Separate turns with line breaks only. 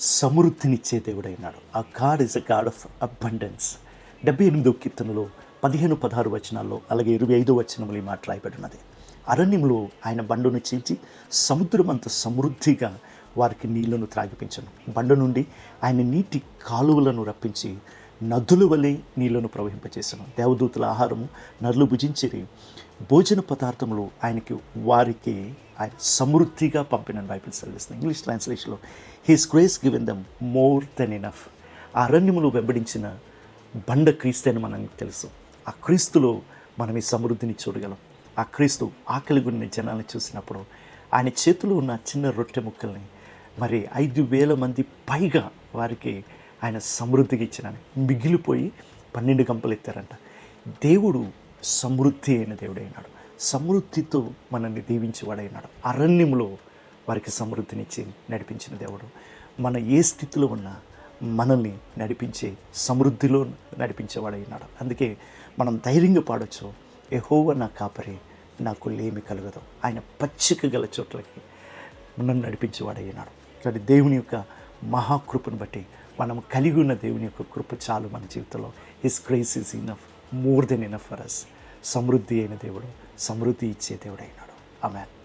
సమృద్ధినిచ్చే దేవుడైనాడు. ఆ God is a God of abundance డెబ్బై ఎనిమిదో కీర్తనలో పదిహేను పదహారు వచనాల్లో అలాగే ఇరవై ఐదో వచనములు ఈ మాట రాయబడి ఉన్నది అరణ్యంలో ఆయన బండును చీల్చి సముద్రం అంత సమృద్ధిగా వారికి నీళ్ళను త్రాగిపించను. బండ నుండి ఆయన నీటి కాలువలను రప్పించి నదుల వలె నీళ్ళను ప్రవహింపచేసను. దేవదూతుల ఆహారము నదులు భుజించిరి. భోజన పదార్థములు ఆయనకి వారికి ఆయన సమృద్ధిగా పంపిన బైబిల్ సెలవిస్తుంది. English ట్రాన్స్లేషన్లో his grace given them more than enough ఆ అరణ్యములు వెంబడించిన బండ క్రీస్తు అని మనకు తెలుసు. ఆ క్రీస్తులో మనం ఈ సమృద్ధిని చూడగలం. ఆ క్రీస్తు ఆకలి గున్న జనాన్ని చూసినప్పుడు ఆయన చేతిలో ఉన్న చిన్న రొట్టె ముక్కల్ని మరి ఐదు వేల మంది పైగా వారికి ఆయన సమృద్ధికి ఇచ్చినని. మిగిలిపోయి పన్నెండు గంపలు ఎత్తారంట. దేవుడు సమృద్ధి అయిన దేవుడైనాడు. సమృద్ధితో మనల్ని దీవించేవాడైనాడు అరణ్యంలో వారికి సమృద్ధినిచ్చి నడిపించిన దేవుడు. మన ఏ స్థితిలో ఉన్నా మనల్ని నడిపించే సమృద్ధిలో నడిపించేవాడైనాడు అందుకే మనం ధైర్యంగా పాడొచ్చు. ఎహోవ నా కాపరి నాకు లేమి కలగదు. ఆయన పచ్చిక గల చోట్లకి నన్ను నడిపించేవాడైనాడు కానీ దేవుని యొక్క మహాకృపను బట్టి మనం కలిగి ఉన్న దేవుని యొక్క కృప చాలు మన జీవితంలో. His grace is enough more than enough for us సమృద్ధి అయిన దేవుడు సమృద్ధి ఇచ్చే దేవుడైనాడు. ఆమెన్